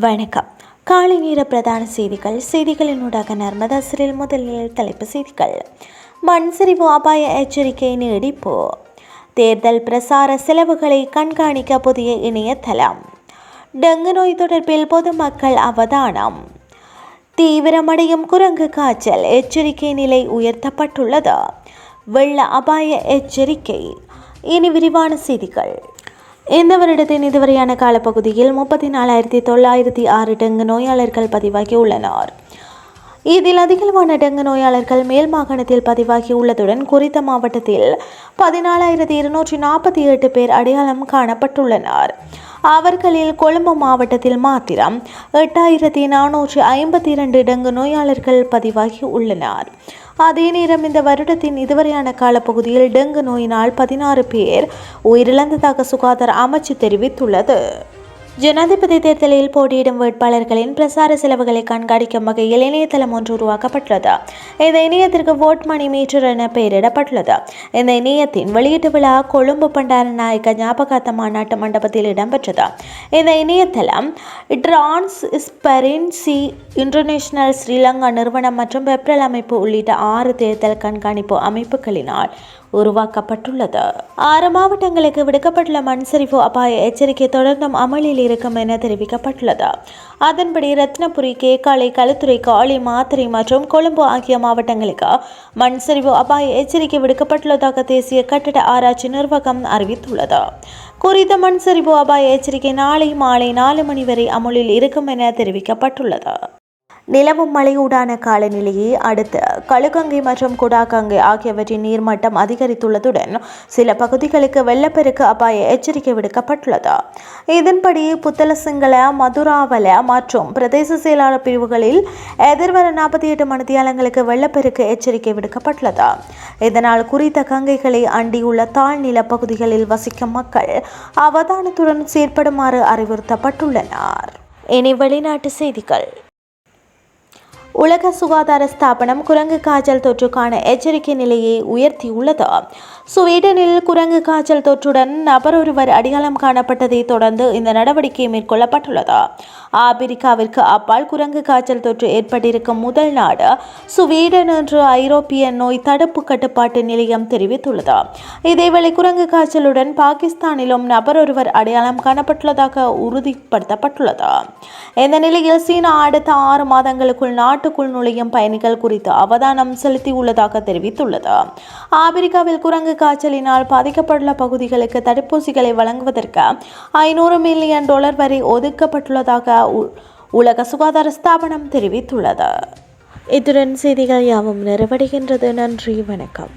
வணக்கம். காலை நேர பிரதான செய்திகள். செய்திகளினூடாக நர்மதா சிறில் முதலில் தலைப்பு செய்திகள். மண் சரிவு அபாய எச்சரிக்கை நீடிப்பு. தேர்தல் பிரசார செலவுகளை கண்காணிக்க புதிய இணையதளம். டெங்கு நோய் தொடர்பில் பொதுமக்கள் அவதானம். தீவிரமடையும் குரங்கு காய்ச்சல் எச்சரிக்கை நிலை உயர்த்தப்பட்டுள்ளது. வெள்ள அபாய எச்சரிக்கை. இனி விரிவான செய்திகள். இந்த வருடத்தின் இதுவரையான காலப்பகுதியில் முப்பத்தி நாலாயிரத்தி தொள்ளாயிரத்தி ஆறு டெங்கு நோயாளர்கள் பதிவாகி உள்ளனர் இதில் அதிகமான டெங்கு நோயாளர்கள் மேல் மாகாணத்தில் பதிவாகி உள்ளதுடன் குறித்த மாவட்டத்தில் பதினாலாயிரத்தி இருநூற்றி நாற்பத்தி எட்டு பேர் அடையாளம் காணப்பட்டுள்ளனர். அவர்களில் கொழும்பு மாவட்டத்தில் மாத்திரம் எட்டாயிரத்தி நானூற்றி ஐம்பத்தி இரண்டு டெங்கு நோயாளர்கள் பதிவாகி உள்ளனர். அதே நேரம் இந்த வருடத்தின் இதுவரையான காலப்பகுதியில் டெங்கு நோயினால் பதினாறு பேர் உயிரிழந்ததாக சுகாதார அமைச்சு தெரிவித்துள்ளது. ஜனாதிபதி தேர்தலில் போட்டியிடும் வேட்பாளர்களின் பிரசார செலவுகளை கண்காணிக்கும் வகையில் இணையதளம் ஒன்று உருவாக்கப்பட்டுள்ளது. இந்த இணையத்திற்கு ஓட் மணி மீட்டர் என பெயரிடப்பட்டுள்ளது. இந்த இணையத்தின் வெளியீட்டு விழா கொழும்பு பண்டார நாயக்க ஞாபகார்த்த மாநாட்டு மண்டபத்தில் இடம்பெற்றது. இந்த இணையதளம் டிரான்ஸ்பெரன்சி இன்டர்நேஷனல் ஸ்ரீலங்கா நிறுவனம் மற்றும் பெப்ரல் அமைப்பு உள்ளிட்ட ஆறு தேர்தல் கண்காணிப்பு அமைப்புகளினால் உருவாக்கப்பட்டுள்ளது. ஆறு மாவட்டங்களுக்கு விடுக்கப்பட்டுள்ள மண் சரிவு அபாய எச்சரிக்கை தொடர்ந்தும் அமலில் இருக்கும் என தெரிவிக்கப்பட்டுள்ளது. அதன்படி ரத்னபுரி கேகாலை களுத்துறை காளி மாத்திரை மற்றும் கொழும்பு ஆகிய மாவட்டங்களுக்கு மண் சரிவு அபாய எச்சரிக்கை விடுக்கப்பட்டுள்ளதாக தேசிய கட்டட ஆராய்ச்சி நிர்வாகம் அறிவித்துள்ளது. குறித்த மண் சரிவு அபாய எச்சரிக்கை நாளை மாலை நாலு மணி வரை அமுலில் இருக்கும் என தெரிவிக்கப்பட்டுள்ளது. நிலவும் மழையூடான காலநிலையை அடுத்து கழுகங்கை மற்றும் குடாகங்கை ஆகியவற்றின் நீர்மட்டம் அதிகரித்துள்ளதுடன் சில பகுதிகளுக்கு வெள்ளப்பெருக்கு அபாய எச்சரிக்கை விடுக்கப்பட்டுள்ளது. இதன்படி புத்தலசிங்கள மதுராவல மற்றும் பிரதேச செயலாளர் பிரிவுகளில் எதிர்வர நாற்பத்தி எட்டு மணித்தியாலங்களுக்கு வெள்ளப்பெருக்கு எச்சரிக்கை விடுக்கப்பட்டுள்ளது. இதனால் குறித்த கங்கைகளை அண்டியுள்ள தாழ்நில பகுதிகளில் வசிக்கும் மக்கள் அவதானத்துடன் செயற்படுமாறு அறிவுறுத்தப்பட்டுள்ளனர். இனி வெளிநாட்டு செய்திகள். உலக சுகாதார ஸ்தாபனம் குரங்கு காய்ச்சல் தொற்றுக்கான எச்சரிக்கை நிலையை உயர்த்தியுள்ளது சுவீடனில் குரங்கு காய்ச்சல் தொற்றுடன் நபர் ஒருவர் அடையாளம் காணப்பட்டதை தொடர்ந்து இந்த நடவடிக்கை மேற்கொள்ளப்பட்டுள்ளது. ஆப்பிரிக்காவிற்கு அப்பால் குரங்கு காய்ச்சல் தொற்று ஏற்பட்டிருக்கும் முதல் நாடு சுவீடன் என்று ஐரோப்பிய நோய் தடுப்பு கட்டுப்பாட்டு நிலையம் தெரிவித்துள்ளது. இதேவேளை குரங்கு காய்ச்சலுடன் பாகிஸ்தானிலும் நபர் ஒருவர் அடையாளம் காணப்பட்டுள்ளதாக உறுதிப்படுத்தப்பட்டுள்ளது. இந்த நிலையில் சீனா அடுத்த ஆறு மாதங்களுக்குள் நாட்டுக்குள் நுழையும் பயணிகள் குறித்து அவதானம் செலுத்தியுள்ளதாக தெரிவித்துள்ளது. ஆப்பிரிக்காவில் குரங்கு காய்ச்சலினால் பாதிக்கப்பட்டுள்ள பகுதிகளுக்கு தடுப்பூசிகளை வழங்குவதற்கு ஐநூறு மில்லியன் டாலர் வரை ஒதுக்கப்பட்டுள்ளதாக உலக சுகாதார ஸ்தாபனம் தெரிவித்துள்ளது. இத்துடன் செய்திகள் யாவும் நிறைவடைகின்றது. நன்றி வணக்கம்.